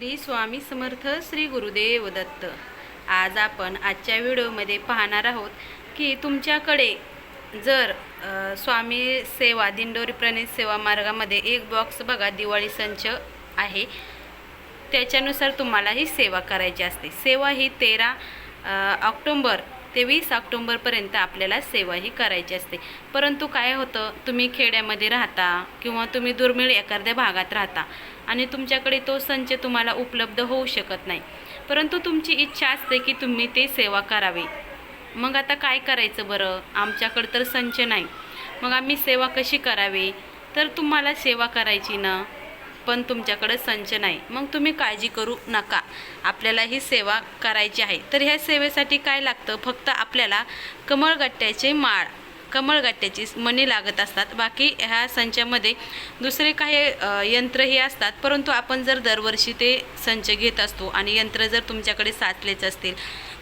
श्री स्वामी समर्थ श्री गुरुदेव दत्त. आज आपण आजच्या व्हिडिओमध्ये पाहणार आहोत की तुमच्याकडे जर स्वामी सेवा दिंडोरी प्रणित सेवा मार्गामध्ये एक बॉक्स बघा दिवाळी संच आहे. त्याच्यानुसार तुम्हाला ही सेवा करायची असते. सेवा ही तेरा ऑक्टोंबर ते वीस ऑक्टोंबरपर्यंत आपल्याला सेवा ही करायची असते. परंतु काय होतं तुम्ही खेड्यामध्ये राहता किंवा तुम्ही दुर्मिळ एखाद्या भागात राहता आणि तुमच्याकडे तो संच तुम्हाला उपलब्ध होऊ शकत नाही. परंतु तुमची इच्छा असते की तुम्ही ते सेवा करावी. मग आता काय करायचं बरं? आमच्याकडं तर संच नाही. मग आम्ही सेवा कशी करावी? तर तुम्हाला सेवा करायची ना? पण तुमच्याकडे संच नाही. मग तुम्ही काळजी करू नका. आपल्याला ही सेवा करायची आहे. तर ह्या सेवेसाठी काय लागतं? फक्त आपल्याला कमळगट्ट्याचे माळ कमळगट्ट्याची मणी लागत असतात. बाकी ह्या संचामध्ये दुसरे काही यंत्रही असतात. परंतु आपण जर दरवर्षी ते संच घेत असतो आणि यंत्र जर तुमच्याकडे साचलेच असतील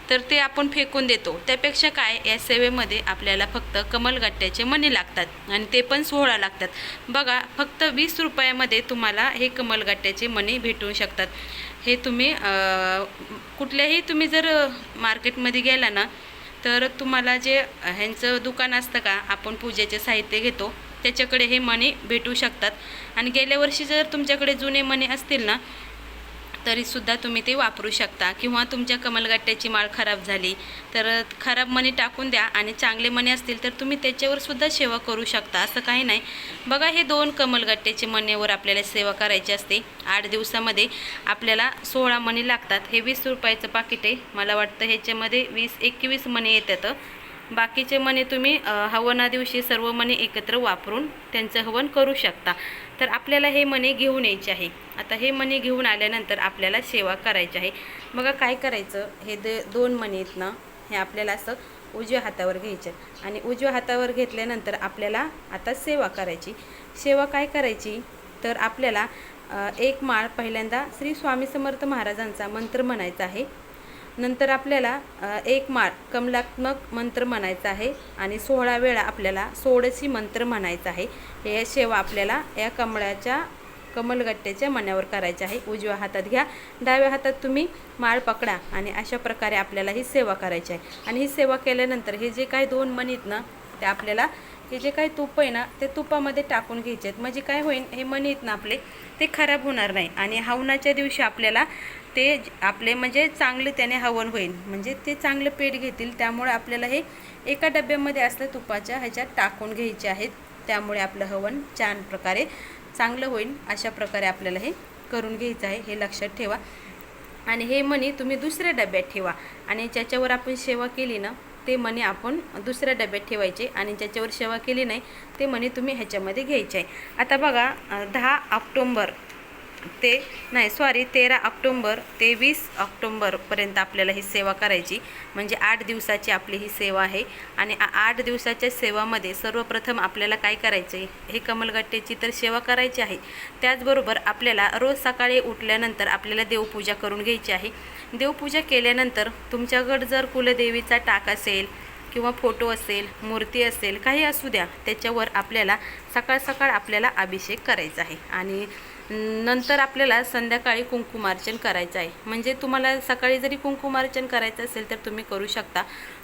तर ते आपण फेकून देतो. त्यापेक्षा काय या सेवेमध्ये आपल्याला फक्त कमलगट्ट्याचे मणी लागतात आणि ते पण सोहळा लागतात. बघा फक्त वीस रुपयामध्ये तुम्हाला हे कमलगट्ट्याचे मणी भेटू शकतात. हे तुम्ही कुठल्याही तुम्ही जर मार्केटमध्ये गेला ना तर तुम्हाला जे ह्यांचं दुकान असतं का आपण पूजेचे साहित्य घेतो त्याच्याकडे हे मणी भेटू शकतात. आणि गेल्या वर्षी जर तुमच्याकडे जुने मणी असतील ना तरीसुद्धा तुम्ही ते वापरू शकता. किंवा तुमच्या कमलगट्ट्याची माळ खराब झाली तर खराब मणी टाकून द्या आणि चांगले मणी असतील तर तुम्ही त्याच्यावर सुद्धा सेवा करू शकता. असं काही नाही. बघा हे दोन कमलगट्ट्याचे मणीवर आपल्याला सेवा करायची असते. आठ दिवसामध्ये आपल्याला सोळा मणी लागतात. हे वीस रुपयाचं पाकिट आहे. मला वाटतं ह्याच्यामध्ये वीस एकवीस मणी येतात. बाकीचे मणी तुम्ही हवना दिवशी सर्व मणी एकत्र वापरून त्यांचं हवन करू शकता. तर आपल्याला हे मणी घेऊन यायचे आहे. आता हे मणी घेऊन आल्यानंतर आपल्याला सेवा करायची आहे. बघा काय करायचं? हे दे दोन मणी आहेत ना हे आपल्याला असं उजव्या हातावर घ्यायचं आणि उजव्या हातावर घेतल्यानंतर आपल्याला आता सेवा करायची. सेवा काय करायची? तर आपल्याला एक माळ पहिल्यांदा श्री स्वामी समर्थ महाराजांचा मंत्र म्हणायचा आहे. नंतर आपल्याला एक माळ कमलात्मक मंत्र म्हणायचा आहे आणि सोळा वेळा आपल्याला सोळशी मंत्र म्हणायचा आहे. हे सेवा आपल्याला या कमळाच्या कमलगट्ट्याच्या मण्यावर करायचे आहे. उजव्या हातात घ्या डाव्या हातात तुम्ही माळ पकडा आणि अशा प्रकारे आपल्याला ही सेवा करायची आहे. आणि ही सेवा केल्यानंतर हे जे काही दोन मणीत आहेत ना ते आपल्याला हे जे काही तूप आहे ना ते तुपामध्ये टाकून घ्यायचे आहेत. म्हणजे काय होईल हे मणी आहेत ना आपले ते खराब होणार नाही. आणि हवनाच्या दिवशी आपल्याला ते आपले म्हणजे चांगले त्याने हवन होईल. म्हणजे ते चांगलं पेट घेतील त्यामुळे आपल्याला हे एका डब्यामध्ये असलं तुपाच्या ह्याच्यात टाकून घ्यायचे आहेत. त्यामुळे आपलं हवन छान प्रकारे चांगलं होईल. अशा प्रकारे आपल्याला हे करून घ्यायचं आहे हे लक्षात ठेवा. आणि हे मणी तुम्ही दुसऱ्या डब्यात ठेवा. आणि ज्याच्यावर आपण सेवा केली ना ते मणी आपण दुसऱ्या डब्यात ठेवायचे आणि ज्याच्यावर सेवा केली नाही ते मणी तुम्ही ह्याच्यामध्ये घ्यायचे आहे. आता बघा दहा ऑक्टोंबर. ते नाही सॉरी तेरा ऑक्टोंबर ते वीस ऑक्टोंबरपर्यंत आपल्याला ही सेवा करायची. म्हणजे आठ दिवसाची आपली ही सेवा आहे. आणि आ- आठ दिवसाच्या सेवामध्ये सर्वप्रथम आपल्याला काय करायचं आहे हे कमलगट्ट्याची तर सेवा करायची आहे. त्याचबरोबर आपल्याला रोज सकाळी उठल्यानंतर आपल्याला देवपूजा करून घ्यायची आहे. देवपूजा केल्यानंतर तुमच्याकडं जर कुलदेवीचा टाक असेल किंवा फोटो असेल मूर्ती असेल काही असू द्या त्याच्यावर आपल्याला सकाळ सकाळ आपल्याला अभिषेक करायचा आहे. आणि नंतर आपल्याला संध्याकाळी कुंकुमार्चन करायचं आहे. म्हणजे तुम्हाला सकाळी जरी कुंकुमार्चन करायचं असेल तर तुम्ही करू शकता.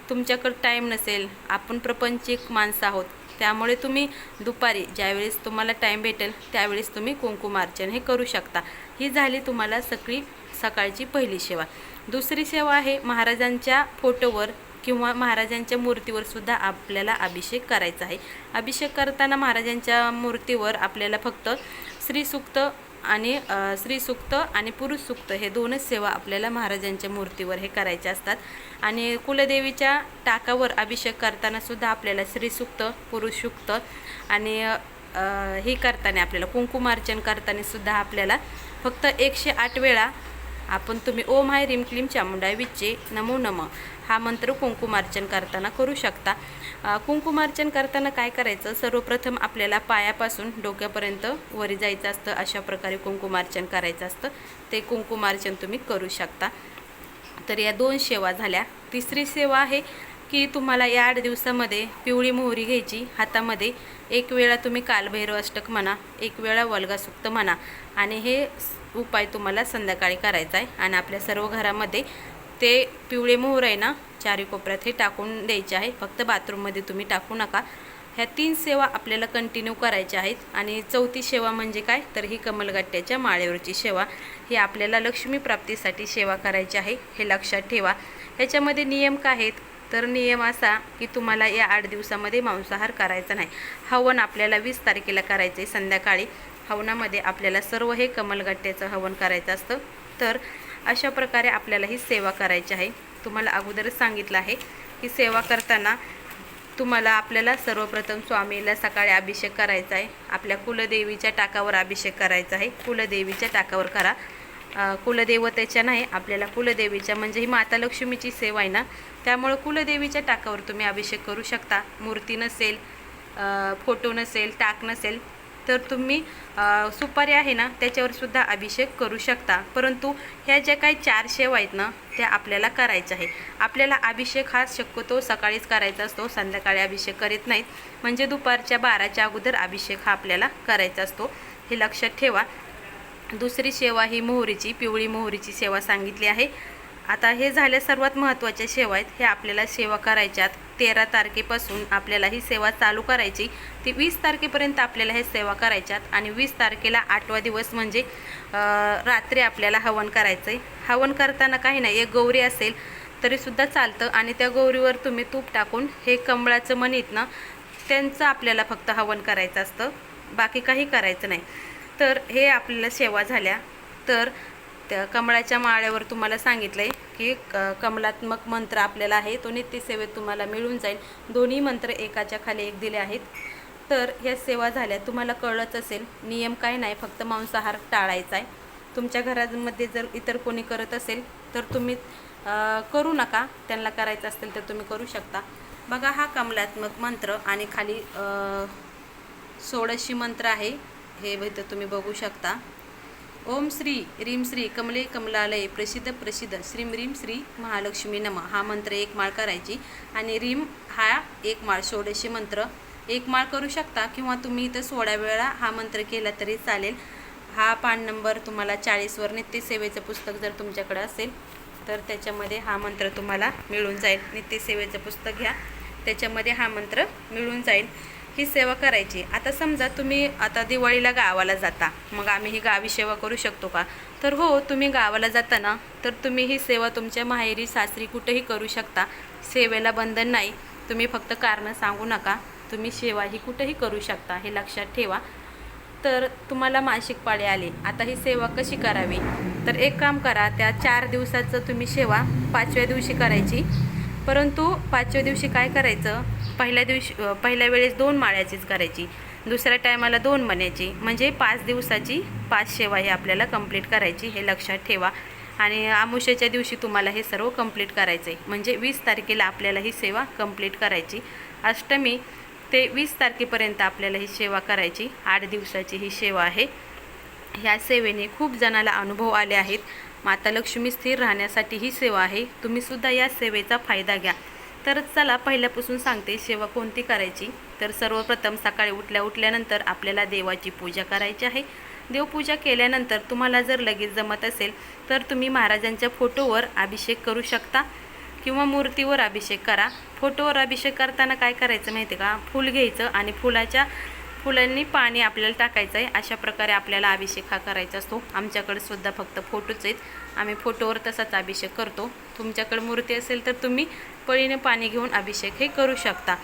तुमच्याकडं टाईम नसेल. आपण प्रपंचिक माणसं आहोत. त्यामुळे तुम्ही दुपारी ज्यावेळेस तुम्हाला टाईम भेटेल त्यावेळेस तुम्ही कुंकुमार्चन हे करू शकता. ही झाली तुम्हाला सगळी सकाळची पहिली सेवा. दुसरी सेवा आहे महाराजांच्या फोटोवर किंवा महाराजांच्या मूर्तीवर सुद्धा आपल्याला अभिषेक करायचा आहे. अभिषेक करताना महाराजांच्या मूर्तीवर आपल्याला फक्त श्रीसुक्त आणि अ, आणि पुरुष सुक्त हे दोनच सेवा आपल्याला महाराजांच्या मूर्तीवर हे करायचे असतात. आणि कुलदेवीच्या टाकावर अभिषेक करताना सुद्धा आपल्याला श्रीसुक्त पुरुष सुक्त आणि हे करताना आपल्याला कुंकुमार्चन करताना सुद्धा आपल्याला फक्त एकशे आठ वेळा आपण तुम्ही ओम हाय रिम क्लीम चामुंडा विच्चे नमो नम. हा मंत्र कुंकुमार्चन करताना करू शकता. कुंकुमार्चन करताना काय करायचं? सर्वप्रथम आपल्याला पायापासून डोक्यापर्यंत वरी जायचं असतं. अशा प्रकारे कुंकुमार्चन करायचं असतं. ते कुंकुमार्चन तुम्ही करू शकता. तर या दोन सेवा झाल्या. तिसरी सेवा आहे की तुम्हाला या आठ दिवसामध्ये पिवळी मोहरी घ्यायची. हातामध्ये एक वेळा तुम्ही कालभैरव अष्टक म्हणा एक वेळा वल्गासुक्त म्हणा. आणि हे उपाय तुम्हाला संध्याकाळी करायचा आहे. आणि आपल्या सर्व घरामध्ये ते पिवळे मोहर आहे ना चारी कोपऱ्यात हे टाकून द्यायचे आहे. फक्त बाथरूममध्ये तुम्ही टाकू नका. ह्या तीन सेवा आपल्याला कंटिन्यू करायच्या आहेत. आणि चौथी सेवा म्हणजे काय? तर ही कमलगट्ट्याच्या माळेवरची सेवा. ही आपल्याला लक्ष्मी प्राप्तीसाठी सेवा करायची आहे. हे लक्षात ठेवा. ह्याच्यामध्ये नियम काय आहेत? तर नियम असा की तुम्हाला या आठ दिवसामध्ये मांसाहार करायचा नाही. हवन आपल्याला वीस तारखेला करायचं आहे संध्याकाळी. हवनामध्ये आपल्याला सर्व हे कमलगट्ट्याचं हवन करायचं असतं. तर अशा प्रकारे आपल्याला ही सेवा करायची आहे. तुम्हाला अगोदरच सांगितलं आहे की सेवा करताना तुम्हाला आपल्याला सर्वप्रथम स्वामीला सकाळी अभिषेक करायचा आहे. आपल्या कुलदेवीच्या टाकावर अभिषेक करायचा आहे. कुलदेवीच्या टाकावर करा. कुलदेवतेच्या नाही आपल्याला कुलदेवीच्या म्हणजे ही माता लक्ष्मीची सेवा आहे ना? त्यामुळं कुलदेवीच्या टाकावर तुम्ही अभिषेक करू शकता. मूर्ती नसेल फोटो नसेल टाक नसेल तर तुम्ही सुपारी आहे ना त्याच्यावरसुद्धा अभिषेक करू शकता. परंतु ह्या ज्या काही चार शेवा आहेत ना त्या आपल्याला करायच्या आहे आपल्याला अभिषेक हा शक्यतो सकाळीच करायचा असतो संध्याकाळी अभिषेक करीत नाहीत. म्हणजे दुपारच्या बाराच्या अगोदर अभिषेक हा आपल्याला करायचा असतो. हे लक्षात ठेवा. दुसरी सेवा ही मोहरीची पिवळी मोहरीची सेवा सांगितली आहे. आता हे झाल्या सर्वात महत्त्वाच्या सेवा आहेत. हे आपल्याला सेवा करायच्यात. तेरा तारखेपासून आपल्याला ही सेवा चालू करायची. ती वीस तारखेपर्यंत आपल्याला हे सेवा करायच्यात आणि वीस तारखेला आठवा दिवस म्हणजे रात्री आपल्याला हवन करायचं आहे हवन करताना काही नाही एक गौरी असेल तरीसुद्धा चालतं आणि त्या गौरीवर तुम्ही तूप टाकून हे कमळाचं मनीत ना त्यांचं आपल्याला फक्त हवन करायचं असतं. बाकी काही करायचं नाही. तर हे आपल्याला सेवा झाल्या. तर त्या कमळाच्या माळ्यावर तुम्हाला सांगितलं आहे की क कमलात्मक मंत्र आपल्याला आहे तो नित्यसेवेत तुम्हाला मिळून जाईल. दोन्ही मंत्र एकाच्या खाली एक दिले आहेत. तर ह्या सेवा झाल्या. तुम्हाला कळलंच असेल नियम काय नाही फक्त मांसाहार टाळायचा आहे. तुमच्या घरामध्ये जर इतर कोणी करत असेल तर तुम्ही करू नका. त्यांना करायचं असेल तर तुम्ही करू शकता. बघा हा कमलात्मक मंत्र आणि खाली सोळशी मंत्र आहे. हे इथं तुम्ही बघू शकता. ओम श्री रीम श्री कमले कमलालय प्रसिद्ध प्रसिद्ध. श्रीम रीम श्री महालक्ष्मी नम. हा मंत्र एक माळ करायची आणि रीम हा एक माळ षोडशी मंत्र. एक माळ करू शकता किंवा तुम्ही इथं सोळा वेळा हा मंत्र केला तरी चालेल. हा पान नंबर तुम्हाला चाळीसवर नित्यसेवेचं पुस्तक जर तुमच्याकडे असेल तर त्याच्यामध्ये हा मंत्र तुम्हाला मिळून जाईल. नित्यसेवेचं पुस्तक घ्या. त्याच्यामध्ये हा मंत्र मिळून जाईल. ही सेवा करायची. आता समजा तुम्ही आता दिवाळीला गावाला जाता. मग आम्ही ही गावी सेवा करू शकतो का? तर हो तुम्ही गावाला जाता ना तर तुम्ही ही सेवा तुमच्या माहेरी सासरी कुठेही करू शकता. सेवेला बंधन नाही. तुम्ही फक्त कारणं सांगू नका. तुम्ही सेवा ही कुठेही करू शकता हे लक्षात ठेवा. तर तुम्हाला मासिक पाळी आले. आता ही सेवा कशी करावी? तर एक काम करा त्या चार दिवसाचं तुम्ही सेवा पाचव्या दिवशी करायची. परंतु पाचव्या दिवशी काय करायचं? पहिल्या दिवशी पहिल्या वेळेस दोन माळ्याचीच करायची. दुसऱ्या टायमाला दोन मण्याची. म्हणजे पाच दिवसाची पाच सेवा ही आपल्याला कंप्लीट करायची हे लक्षात ठेवा. आणि आमुष्याच्या दिवशी तुम्हाला हे सर्व कंप्लीट करायचं आहे म्हणजे वीस तारखेला आपल्याला ही सेवा कंप्लीट करायची. अष्टमी ते वीस तारखेपर्यंत आपल्याला ही सेवा करायची. आठ दिवसाची ही सेवा आहे. ह्या सेवेने खूप जणाला अनुभव आले आहेत. माता लक्ष्मी स्थिर राहण्यासाठी ही सेवा आहे. तुम्हीसुद्धा या सेवेचा फायदा घ्या. तर चला पहिल्यापासून सांगते सेवा कोणती करायची? तर सर्वप्रथम सकाळी उठल्या उठल्यानंतर आपल्याला देवाची पूजा करायची आहे. देवपूजा केल्यानंतर तुम्हाला जर लगेच जमत असेल तर तुम्ही महाराजांच्या फोटोवर अभिषेक करू शकता किंवा मूर्तीवर अभिषेक करा. फोटोवर अभिषेक करताना काय करायचं माहिती आहे का? फूल घ्यायचं आणि फुलाच्या फुलांनी पाणी आपल्याला टाकायचं आहे. अशा प्रकारे आपल्याला अभिषेक हा करायचा असतो. आमच्याकडे सुद्धा फक्त फोटोच आहेत. आम्ही फोटोवर तसाच अभिषेक करतो. तुमच्याकडे मूर्ती असेल तर तुम्ही पळीने पाणी घेऊन अभिषेक हे करू शकता.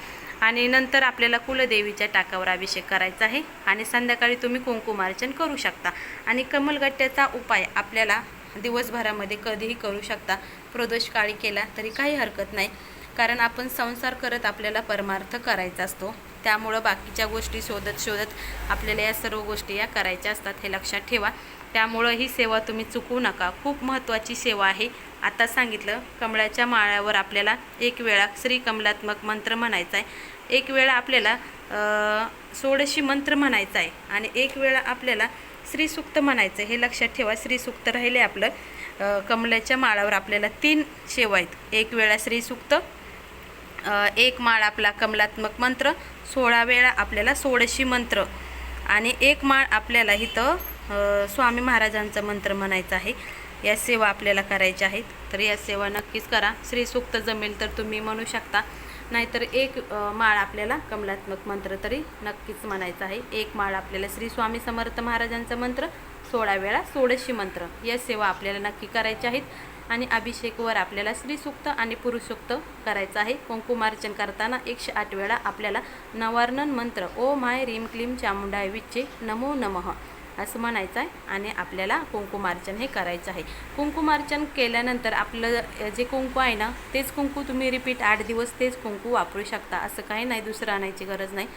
आणि नंतर आपल्याला कुलदेवीच्या टाकावर अभिषेक करायचा आहे. आणि संध्याकाळी तुम्ही कुंकुमार्चन करू शकता. आणि कमलगट्ट्याचा उपाय आपल्याला दिवसभरामध्ये कधीही करू शकता. प्रदोष काळी केला तरी काही हरकत नाही. कारण आपण संसार करत आपल्याला परमार्थ करायचा असतो. त्यामुळं बाकीच्या गोष्टी शोधत शोधत आपल्याला या सर्व गोष्टी या करायच्या असतात हे लक्षात ठेवा. त्यामुळं ही सेवा तुम्ही चुकवू नका. खूप महत्त्वाची सेवा आहे. आता सांगितलं कमळाच्या माळ्यावर आपल्याला एक वेळा श्री कमलात्मक मंत्र म्हणायचा आहे. एक वेळा आपल्याला सोडशी सोळशी मंत्र म्हणायचा आहे आणि एक वेळा आपल्याला श्रीसुक्त म्हणायचं हे लक्षात ठेवा श्रीसुक्त राहिले आपलं. कमलाच्या माळावर आपल्याला तीन शेवा आहेत. एक वेळा श्रीसुक्त एक माळ आपला कमलात्मक मंत्र सोळा वेळा आपल्याला सोळशी मंत्र आणि एक माळ आपल्याला इथं स्वामी महाराजांचा मंत्र म्हणायचा आहे. या सेवा आपल्याला करायच्या आहेत. तर या सेवा नक्कीच करा. श्रीसूक्त जमेल तर तुम्ही म्हणू शकता. नाहीतर एक माळ आपल्याला कमलात्मक मंत्र तरी नक्कीच म्हणायचं आहे. एक माळ आपल्याला श्री स्वामी समर्थ महाराजांचा मंत्र सोळा वेळा सोळशी मंत्र. या सेवा आपल्याला नक्की करायच्या आहेत. आणि अभिषेकवर आपल्याला श्रीसूक्त आणि पुरुषसूक्त करायचं आहे. कुंकुमार्चन करताना एकशे आठ वेळा आपल्याला नवार्णन मंत्र ओ माय रीम क्लीम चामुंडाय विच्चे नमो नमः असं म्हणायचं आहे. आणि आपल्याला कुंकुमार्चन हे करायचं आहे. कुंकुमार्चन केल्यानंतर आपलं जे कुंकू आहे ना तेच कुंकू तुम्ही रिपीट आठ दिवस तेच कुंकू वापरू शकता. असं काही नाही दुसरं आणायची गरज नाही.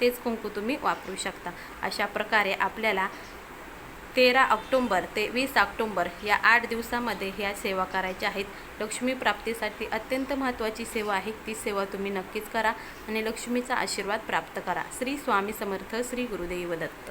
तेच कुंकू तुम्ही वापरू शकता. अशा प्रकारे आपल्याला तेरा ऑक्टोंबर ते वीस ऑक्टोंबर या आठ दिवसामध्ये ह्या सेवा करायच्या आहेत. लक्ष्मी प्राप्तीसाठी अत्यंत महत्त्वाची सेवा आहे. ती सेवा तुम्ही नक्कीच करा आणि लक्ष्मीचा आशीर्वाद प्राप्त करा. श्री स्वामी समर्थ श्री गुरुदेव दत्त.